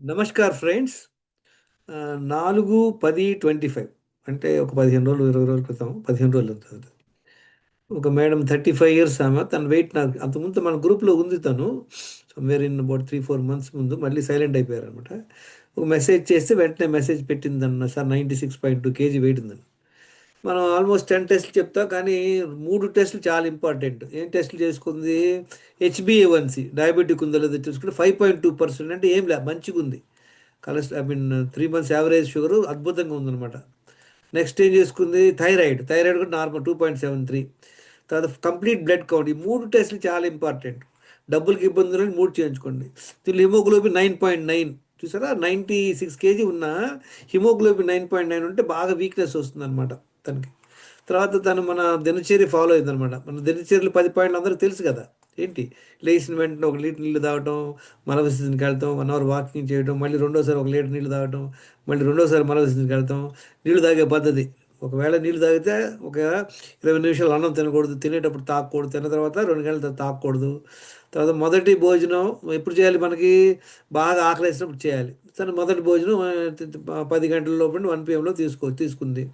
Namaskar friends నాలుగు పది twenty five అంటే ఒక 15 రోజులు, 20 రోజుల క్రితం 15 రోజులు అవుతది. ఒక మేడం 35 ఇయర్స్ ఆమె. తన వెయిట్ నాకు అంతకుముందు మన గ్రూప్‌లో ఉంది తను. సమ్‌వేర్ ఇన్ అబౌట్ 3, 4 మంత్స్ ముందు మళ్ళీ సైలెంట్ అయిపోయారు అనమాట ఒక మెసేజ్ చేస్తే వెంటనే మెసేజ్ పెట్టిందన్న సార్ 96.2 కేజీ వెయిట్ ఉందని. మనం ఆల్మోస్ట్ 10 టెస్ట్‌లు చెప్తాం. కానీ మూడు టెస్ట్‌లు చాలా ఇంపార్టెంట్. ఏం టెస్ట్‌లు చేసుకుంది? హెచ్‌బీఏ1సీ డయాబెటిక్ ఉందో లేదో చూసుకుంటే 5.2% అంటే ఏం లే మంచిగుంది. కొలెస్ట్ I mean three months average sugar అద్భుతంగా ఉందన్నమాట నెక్స్ట్ ఏం చేసుకుంది? థైరాయిడ్. థైరాయిడ్ కూడా నార్మల్ 2.73 తర్వాత కంప్లీట్ బ్లడ్ కౌంట్. ఈ మూడు టెస్ట్‌లు చాలా ఇంపార్టెంట్. డబ్బులకి ఇబ్బంది లేని 3 చేయించుకోండి. దీనిలో హిమోగ్లోబిన్ 9.9 చూసారా? 96 కేజీ ఉన్న హిమోగ్లోబిన్ 9.9 ఉంటే బాగా వీక్‌నెస్ వస్తుందనమాట తనకి. తర్వాత తను మన దినచర్య ఫాలో అయిందనమాట. మన దినచర్యలు పది పాయింట్లు అందరూ తెలుసు కదా! ఏంటి? లేచిన వెంటనే ఒక లీటర్ నీళ్ళు తాగటం, మల విసర్జనకెళ్తాం, 1 అవర్ వాకింగ్ చేయటం, మళ్ళీ రెండోసారి ఒక లీటర్ నీళ్ళు తాగటం, మళ్ళీ రెండోసారి మల విసర్జనకెళ్తాం. నీళ్ళు తాగే పద్ధతి. ఒకవేళ నీళ్ళు తాగితే ఒక 20 నిమిషాలు అన్నం తినకూడదు. తినేటప్పుడు తాగకూడదు. తిన్న తర్వాత రెండు గంటల తర్వాత తాగకూడదు. తర్వాత మొదటి భోజనం ఎప్పుడు చేయాలి మనకి? బాగా ఆకలేసినప్పుడు చేయాలి. తను మొదటి భోజనం పది గంటల లోపల వన్ పీఎంలో తీసుకో తీసుకుంది.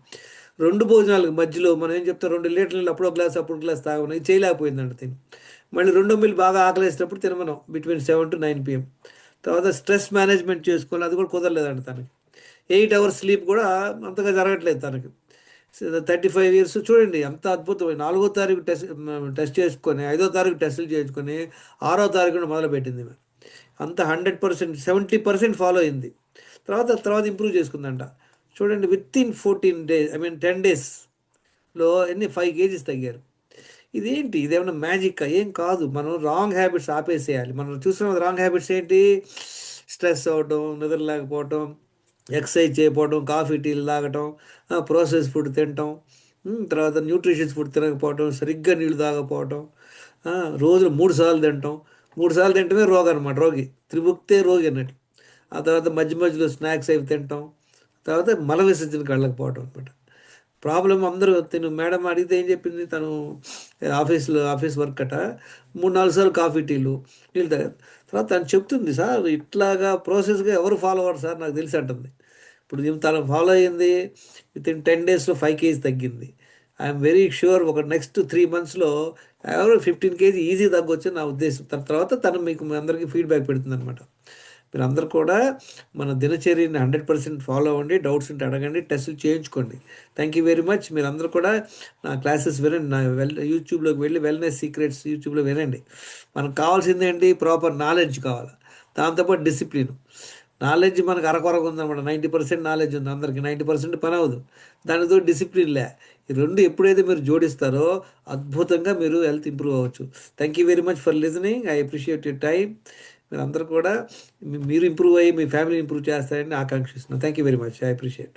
రెండు భోజనాలకు మధ్యలో మనం ఏం చెప్తాం రెండు లీటర్ల నీళ్ళు అప్పుడో గ్లాస్, అప్పుడు గ్లాస్ తాగమని. ఇది చేయలేకపోయిందంట తిని. మళ్ళీ రెండో మిల్లు బాగా ఆకలేసినప్పుడు తినమనం between seven to nine PM తర్వాత స్ట్రెస్ మేనేజ్‌మెంట్ చేసుకోవాలి. అది కూడా కుదరలేదంట తనకి. ఎయిట్ అవర్స్ స్లీప్ కూడా అంతగా జరగట్లేదు తనకి. థర్టీ ఫైవ్ ఇయర్స్ చూడండి ఎంత అద్భుతమైన నాలుగో తారీఖు టెస్ట్ టెస్ట్ చేసుకొని, ఐదో తారీఖు టెస్టులు చేసుకొని ఆరో తారీఖున మొదలుపెట్టింది అంత 100% 70% ఫాలో అయింది. తర్వాత తర్వాత ఇంప్రూవ్ చేసుకుందంట. చూడండి within fourteen days I mean 10 డేస్‌లో ఎన్ని ఫైవ్ కేజీస్ తగ్గారు. ఇదేంటి? ఇదేమన్నా మ్యాజిక్ ఏం కాదు. మనం రాంగ్ హ్యాబిట్స్ ఆపేసేయాలి. మనం చూస్తున్న రాంగ్ హ్యాబిట్స్ ఏంటి? స్ట్రెస్ అవ్వటం, నిద్ర లేకపోవటం, ఎక్సర్సైజ్ చేయకపోవటం, కాఫీ, టీలు తాగటం, ప్రాసెస్ ఫుడ్ తినటం, తర్వాత న్యూట్రిషన్స్ ఫుడ్ తినకపోవటం, సరిగ్గా నీళ్ళు తాగకపోవటం, రోజులు రోజులో 3 సార్లు తినటం. మూడు సార్లు తినటమే అనమాట రోగి. త్రిభుక్తే రోగి అన్నట్టు. ఆ తర్వాత మధ్య మధ్యలో స్నాక్స్ అవి తింటాం తర్వాత మల విసర్జన కళ్ళకు పోవడం అనమాట. ప్రాబ్లం అందరూ తిను మేడం అడిగితే ఏం చెప్పింది? తను ఆఫీస్‌లో ఆఫీస్ వర్క్ అట. 3, 4 సార్లు కాఫీ, టీలు నీళ్ళు తాగారు. తర్వాత తను చెప్తుంది సార్ ఇట్లాగా ప్రాసెస్‌గా ఎవరు ఫాలో అవ్వరు సార్ నాకు తెలిసి అంటుంది. ఇప్పుడు ఈమె తను ఫాలో అయింది. వితిన్ 10 డేస్‌లో ఫైవ్ కేజీ తగ్గింది. ఐఎమ్ వెరీ ష్యూర్ ఒక నెక్స్ట్ త్రీ మంత్స్‌లో ఎవరో 15 కేజీ ఈజీ తగ్గొచ్చు నా ఉద్దేశం. తన తర్వాత తను మీకు మీ అందరికీ ఫీడ్‌బ్యాక్ పెడుతుంది అనమాట మీరందరూ కూడా మన దినచర్యని 100% ఫాలో అవ్వండి. డౌట్స్ ఉంటే అడగండి. టెస్టులు చేయించుకోండి. Thank you very much. మీరందరూ కూడా నా క్లాసెస్ వినండి. నా వెల్ యూట్యూబ్‌లోకి వెళ్ళి వెల్‌నెస్ సీక్రెట్స్ యూట్యూబ్‌లో వినండి. మనకు కావాల్సింది ఏంటి ప్రాపర్ నాలెడ్జ్ కావాలి. దాంతో పాటు డిసిప్లిన్. నాలెడ్జ్ మనకు అరకొరకు ఉందన్నమాట నైంటీ పర్సెంట్ నాలెడ్జ్ ఉంది అందరికి. 90% పని అవ్వదు. దానితో డిసిప్లిన్ లే. ఈ రెండు ఎప్పుడైతే మీరు జోడిస్తారో అద్భుతంగా మీరు హెల్త్ ఇంప్రూవ్ అవ్వచ్చు. Thank you very much for listening. I appreciate your time మీరందరూ కూడా మీరు ఇంప్రూవ్ అయ్యి మీ ఫ్యామిలీ ఇంప్రూవ్ చేస్తారని ఆకాంక్షిస్తున్నాను. Thank you very much. I appreciate.